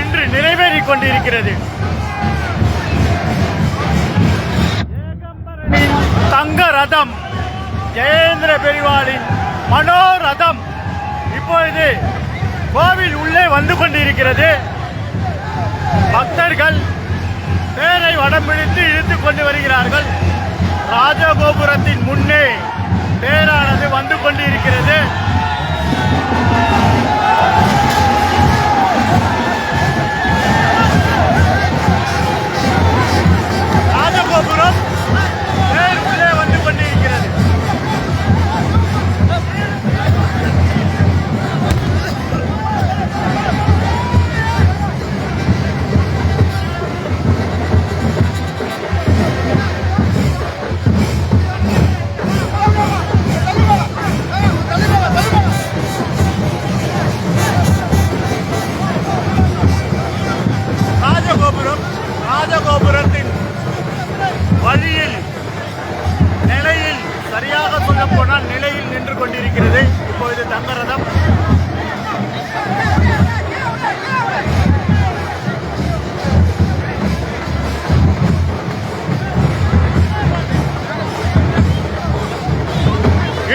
இன்று கொண்டிருக்கிறது தங்க ரதம் ஜெயேந்திர பெரிவாளின் மனோரதம் இப்பொழுது கோவில் உள்ளே வந்து கொண்டிருக்கிறது. பக்தர்கள் பேரை வடம் பிடித்து இழுத்துக் கொண்டு வருகிறார்கள். ராஜகோபுரத்தின் முன்னே பேரானது வந்து கொண்டிருக்கிறது. ராஜகோபுரத்தின் வழியில் நிலையில் சரியாக சொல்ல போனால் நிலையில் நின்று கொண்டிருக்கிறது. இப்பொழுது தங்கரதம்.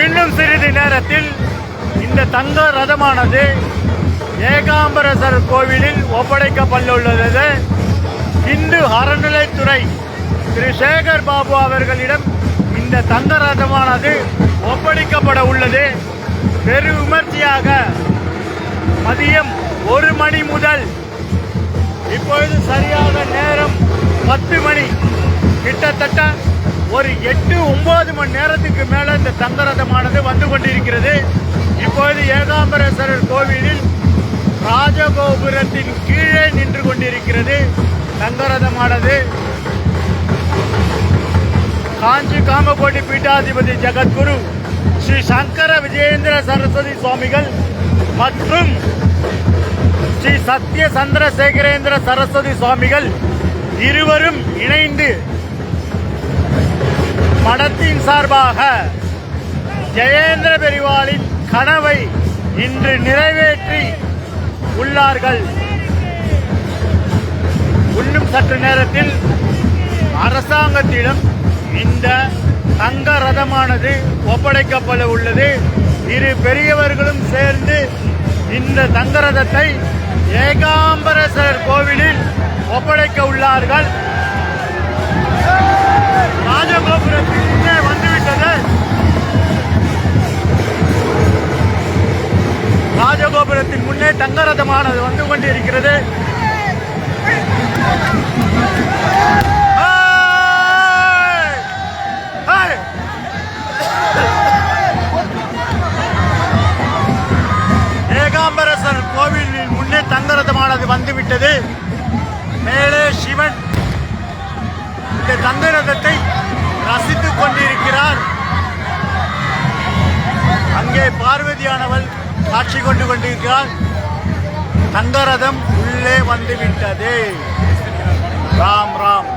இன்னும் சிறிது நேரத்தில் இந்த தங்க ரதமானது ஏகாம்பரசர் கோவிலில் ஒப்படைக்கப்பட்டுள்ளது. இந்து அறநிலைத்துறை திரு சேகர் பாபு அவர்களிடம் இந்த தங்க ரதமானது ஒப்படைக்கப்பட உள்ளது. பெரு விமர்சையாக மதியம் ஒரு மணி முதல் இப்பொழுது சரியாக நேரம் பத்து மணி. கிட்டத்தட்ட ஒரு எட்டு ஒன்பது மணி நேரத்துக்கு மேல இந்த தங்கரதமானது வந்து கொண்டிருக்கிறது. இப்பொழுது ஏகாம்பரேஸ்வரர் கோவிலில் ராஜகோபுரத்தின் கீழே நின்று கொண்டிருக்கிறது. தங்கரதமானது. காஞ்சி காமகோட்டி பீட்டாதிபதி ஜெகத்குரு ஸ்ரீ சங்கர விஜயேந்திர சரஸ்வதி சுவாமிகள் மற்றும் ஸ்ரீ சத்ய சந்திரசேகரேந்திர சரஸ்வதி சுவாமிகள் இருவரும் இணைந்து மடத்தின் சார்பாக ஜெயேந்திர பெரிவாளின் கனவை இன்று நிறைவேற்றி உள்ளார்கள். இன்னும் சற்று நேரத்தில் அரசாங்கத்திடம் இந்த தங்க ரதமானது ஒப்படைக்கப்பட உள்ளது. இரு பெரியவர்களும் சேர்ந்து இந்த தங்க ரதத்தை ஏகாம்பரேஸ்வரர் கோவிலில் ஒப்படைக்க உள்ளார்கள். ராஜகோபுரத்தின் முன்னே வந்துவிட்டது. ராஜகோபுரத்தின் முன்னே தங்க ரதமானது வந்து கொண்டிருக்கிறது. தங்கரதமானது வந்துவிட்டது. மேலே சிவன் இந்த தங்கரதத்தை ரசித்துக் கொண்டிருக்கிறார். அங்கே பார்வதியானவள் காட்சி கொண்டு கொண்டிருக்கிறார் தங்கரதம் உள்ளே வந்துவிட்டது. ராம் ராம்.